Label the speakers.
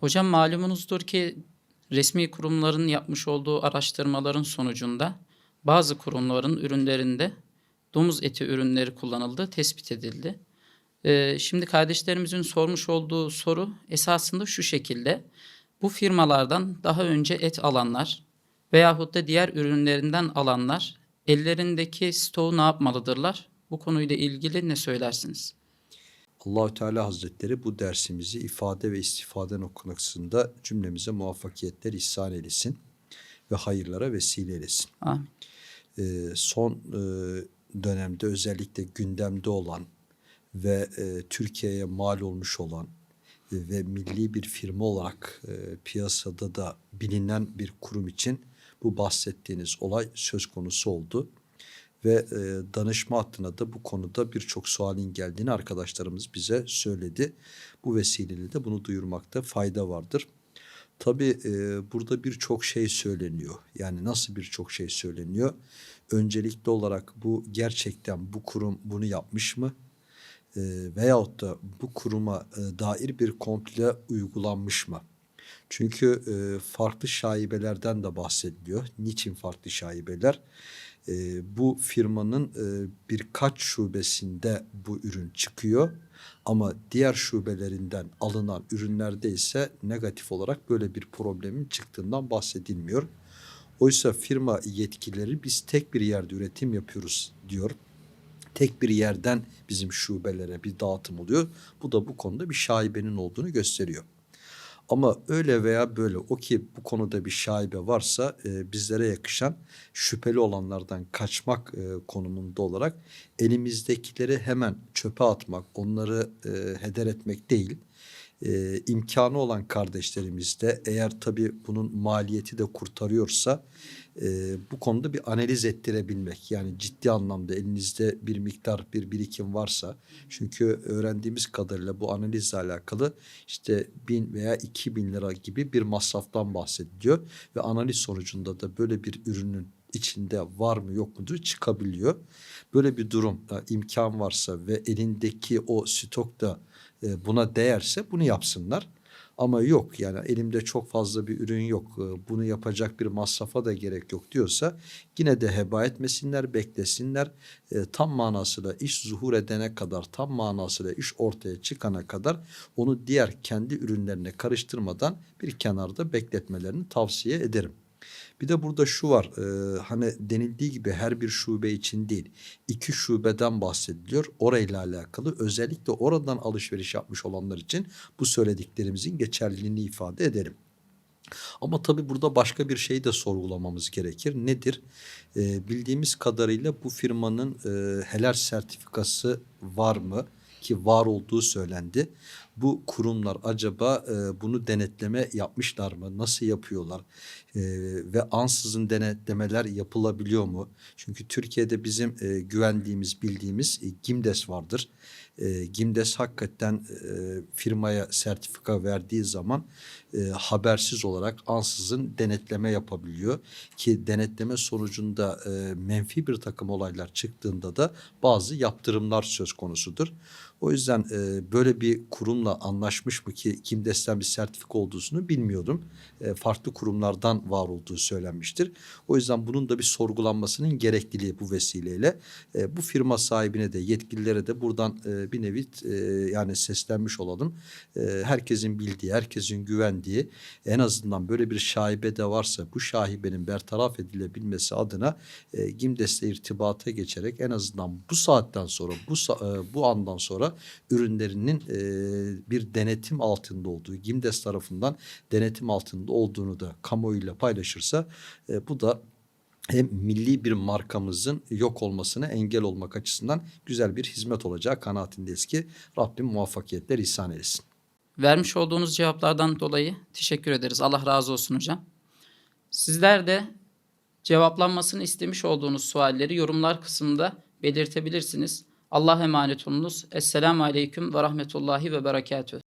Speaker 1: Hocam malumunuzdur ki resmi kurumların yapmış olduğu araştırmaların sonucunda bazı kurumların ürünlerinde domuz eti ürünleri kullanıldığı tespit edildi. Ee, şimdi kardeşlerimizin sormuş olduğu soru esasında şu şekilde. Bu firmalardan daha önce et alanlar veyahut da diğer ürünlerinden alanlar ellerindeki stoğu ne yapmalıdırlar? Bu konuyla ilgili ne söylersiniz?
Speaker 2: Allahü Teala Hazretleri bu dersimizi ifade ve istifade noktasında cümlemize muvaffakiyetler ihsan eylesin ve hayırlara vesile eylesin.
Speaker 1: Amin.
Speaker 2: Ee, son e, dönemde özellikle gündemde olan ve e, Türkiye'ye mal olmuş olan e, ve milli bir firma olarak e, piyasada da bilinen bir kurum için bu bahsettiğiniz olay söz konusu oldu. Ve e, danışma hattına da bu konuda birçok sualin geldiğini arkadaşlarımız bize söyledi. Bu vesileyle de bunu duyurmakta fayda vardır. Tabii e, burada birçok şey söyleniyor. Yani nasıl birçok şey söyleniyor? Öncelikli olarak bu gerçekten bu kurum bunu yapmış mı? E, veyahut da bu kuruma e, dair bir komple uygulanmış mı? Çünkü e, farklı şaibelerden de bahsediliyor. Niçin farklı şaibeler? E, bu firmanın e, birkaç şubesinde bu ürün çıkıyor. Ama diğer şubelerinden alınan ürünlerde ise negatif olarak böyle bir problemin çıktığından bahsedilmiyor. Oysa firma yetkilileri biz tek bir yerde üretim yapıyoruz diyor. Tek bir yerden bizim şubelere bir dağıtım oluyor. Bu da bu konuda bir şaibenin olduğunu gösteriyor. Ama öyle veya böyle o ki bu konuda bir şaibe varsa e, bizlere yakışan şüpheli olanlardan kaçmak e, konumunda olarak elimizdekileri hemen çöpe atmak, onları e, heder etmek değil. E, imkanı olan kardeşlerimiz de eğer tabii bunun maliyeti de kurtarıyorsa e, bu konuda bir analiz ettirebilmek. Yani ciddi anlamda elinizde bir miktar bir birikim varsa çünkü öğrendiğimiz kadarıyla bu analizle alakalı işte bin veya iki bin lira gibi bir masraftan bahsediliyor ve analiz sonucunda da böyle bir ürünün içinde var mı yok mudur çıkabiliyor. Böyle bir durumda imkan varsa ve elindeki o stok da e, buna değerse bunu yapsınlar. Ama yok yani elimde çok fazla bir ürün yok e, bunu yapacak bir masrafa da gerek yok diyorsa yine de heba etmesinler beklesinler E, tam manasıyla iş zuhur edene kadar tam manasıyla iş ortaya çıkana kadar onu diğer kendi ürünlerine karıştırmadan bir kenarda bekletmelerini tavsiye ederim. Bir de burada şu var e, hani denildiği gibi her bir şube için değil iki şubeden bahsediliyor. Orayla alakalı özellikle oradan alışveriş yapmış olanlar için bu söylediklerimizin geçerliliğini ifade ederim. Ama tabii burada başka bir şey de sorgulamamız gerekir. Nedir? E, bildiğimiz kadarıyla bu firmanın e, helal sertifikası var mı? Ki var olduğu söylendi. Bu kurumlar acaba e, bunu denetleme yapmışlar mı? Nasıl yapıyorlar? E, ve ansızın denetlemeler yapılabiliyor mu? Çünkü Türkiye'de bizim e, güvendiğimiz, bildiğimiz e, GİMDES vardır. E, GİMDES hakikaten e, firmaya sertifika verdiği zaman e, habersiz olarak ansızın denetleme yapabiliyor. Ki denetleme sonucunda e, menfi bir takım olaylar çıktığında da bazı yaptırımlar söz konusudur. O yüzden e, böyle bir kurumla anlaşmış mı ki Kimdes'ten bir sertifika olduğunu bilmiyordum. E, farklı kurumlardan var olduğu söylenmiştir. O yüzden bunun da bir sorgulanmasının gerekliliği bu vesileyle. E, bu firma sahibine de yetkililere de buradan e, bir nevi e, yani seslenmiş olalım. E, herkesin bildiği, herkesin güvendiği en azından böyle bir şaibe de varsa bu şaibenin bertaraf edilebilmesi adına e, Gimdes'le irtibata geçerek en azından bu saatten sonra bu e, bu andan sonra ürünlerinin e, bir denetim altında olduğu, Gimdes tarafından denetim altında olduğunu da kamuoyuyla paylaşırsa e, bu da hem milli bir markamızın yok olmasına engel olmak açısından güzel bir hizmet olacağı kanaatindeyiz ki Rabbim muvaffakiyetler ihsan etsin.
Speaker 1: Vermiş olduğunuz cevaplardan dolayı teşekkür ederiz. Allah razı olsun hocam. Sizler de cevaplanmasını istemiş olduğunuz sualleri yorumlar kısmında belirtebilirsiniz. Allah'a emanet olunuz. Esselamu Aleyküm ve Rahmetullahi ve Berekatühü.